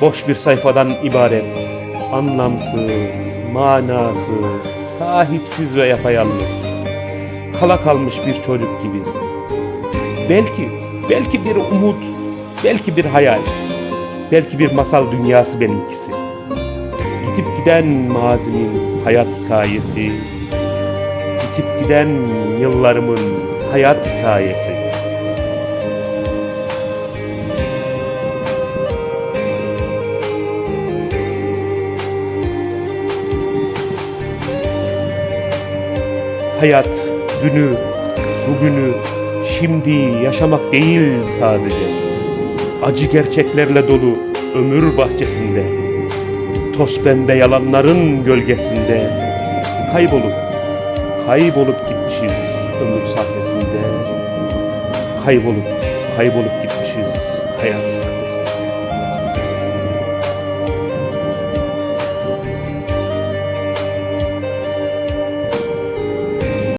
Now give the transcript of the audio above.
Boş bir sayfadan ibaret, anlamsız, manasız, sahipsiz ve yapayalnız. Kala kalmış bir çocuk gibi. Belki, belki bir umut, belki bir hayal, belki bir masal dünyası benimkisi. Gitip giden mazimin hayat hikayesi, giden yıllarımın hayat hikayesi. Hayat dünü, bugünü, şimdi yaşamak değil sadece. Acı gerçeklerle dolu ömür bahçesinde, toz pembe yalanların gölgesinde kaybolup, kaybolup gitmişiz ömür sahnesinde. Kaybolup, kaybolup gitmişiz hayat sahnesinde.